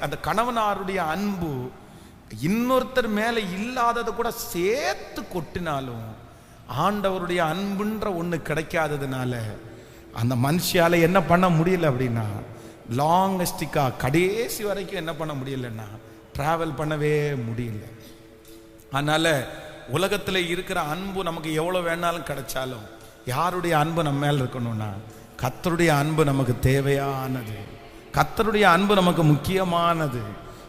அந்த கணவனாருடைய அன்பு இன்னொருத்தர் மேலே இல்லாததை கூட சேர்த்து கொட்டினாலும் ஆண்டவருடைய அன்புன்ற ஒன்று கிடைக்காததுனால அந்த மனுஷியால் என்ன பண்ண முடியல அப்படின்னா லாங்கஸ்டிக்காக கடைசி வரைக்கும் என்ன பண்ண முடியலன்னா ட்ராவல் பண்ணவே முடியல. அதனால் உலகத்தில் இருக்கிற அன்பு நமக்கு எவ்வளோ வேணாலும் கிடைச்சாலும் யாருடைய அன்பு நம்ம மேலே இருக்கணும்னா கத்தருடைய அன்பு நமக்கு தேவையானது. கத்தருடைய அன்பு நமக்கு முக்கியமானது.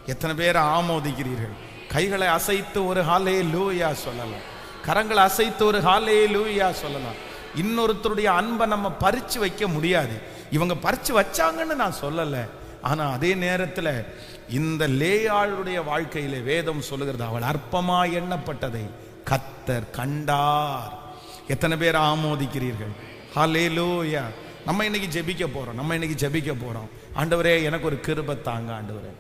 எத்தனை பேர் ஆமோதிக்கிறீர்கள்? கைகளை அசைத்து ஒரு ஹாலே லூயா சொல்லலாம். கரங்களை அசைத்து ஒரு ஹாலே லூயா சொல்லலாம். இன்னொருத்தருடைய அன்பை நம்ம பறித்து வைக்க முடியாது. இவங்க பறித்து வச்சாங்கன்னு நான் சொல்லலை. ஆனால் அதே நேரத்தில் இந்த லேயாளுடைய வாழ்க்கையில வேதம் சொல்லுகிறது அவள் அற்பமா எண்ணப்பட்டதை கத்தர் கண்டார். எத்தனை பேர் ஆமோதிக்கிறீர்கள்? ஹalleluya நம்ம இன்னைக்கு ஜெபிக்க போகிறோம் நம்ம இன்னைக்கு ஜெபிக்க போகிறோம் ஆண்டவரே எனக்கு ஒரு கிருபை தாங்க ஆண்டவரே.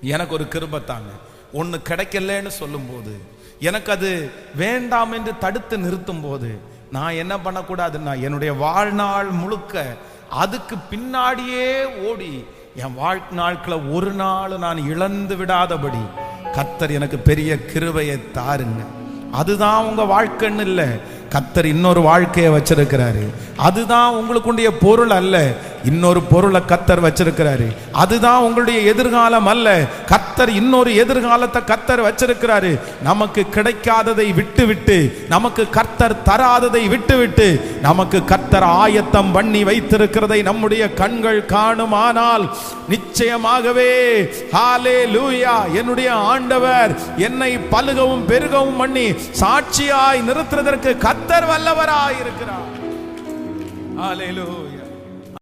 எனக்கு ஒரு கிருபை தாங்க. ஒன்று கிடைக்கலன்னு சொல்லும்போது எனக்கு அது வேண்டாம் என்று தடுத்து நிறுத்தும் போது நான் என்ன பண்ணக்கூடாதுன்னா என்னுடைய வாழ்நாள் முழுக்க அதுக்கு பின்னாடியே ஓடி என் வாழ்நாட்களை ஒரு நாள் நான் இழந்து விடாதபடி கத்தர் எனக்கு பெரிய கிருவையை தாருங்க. அதுதான் உங்க வாழ்க்கைன்னு இல்லை. கத்தர் இன்னொரு வாழ்க்கையை வச்சிருக்கிறாரு. அதுதான் உங்களுக்குடைய பொருள் அல்ல. இன்னொரு பொருளை கத்தர் வச்சிருக்கிறாரு. அதுதான் உங்களுடைய எதிர்காலம் அல்ல. கத்தர் இன்னொரு எதிர்காலத்தை கத்தர் வச்சிருக்கிறாரு. நமக்கு கிடைக்காததை விட்டு விட்டு நமக்கு கர்த்தர் தராததை விட்டு விட்டு நமக்கு கர்த்தர் ஆயத்தம் பண்ணி வைத்திருக்கிறதை நம்முடைய கண்கள் காணுமானால் நிச்சயமாகவே ஹாலே லூயா என்னுடைய ஆண்டவர் என்னை பலுகவும் பெருகவும் பண்ணி சாட்சியாய் நிறுத்துறதற்கு கத்தர் வல்லவராய் இருக்கிறார் லூயா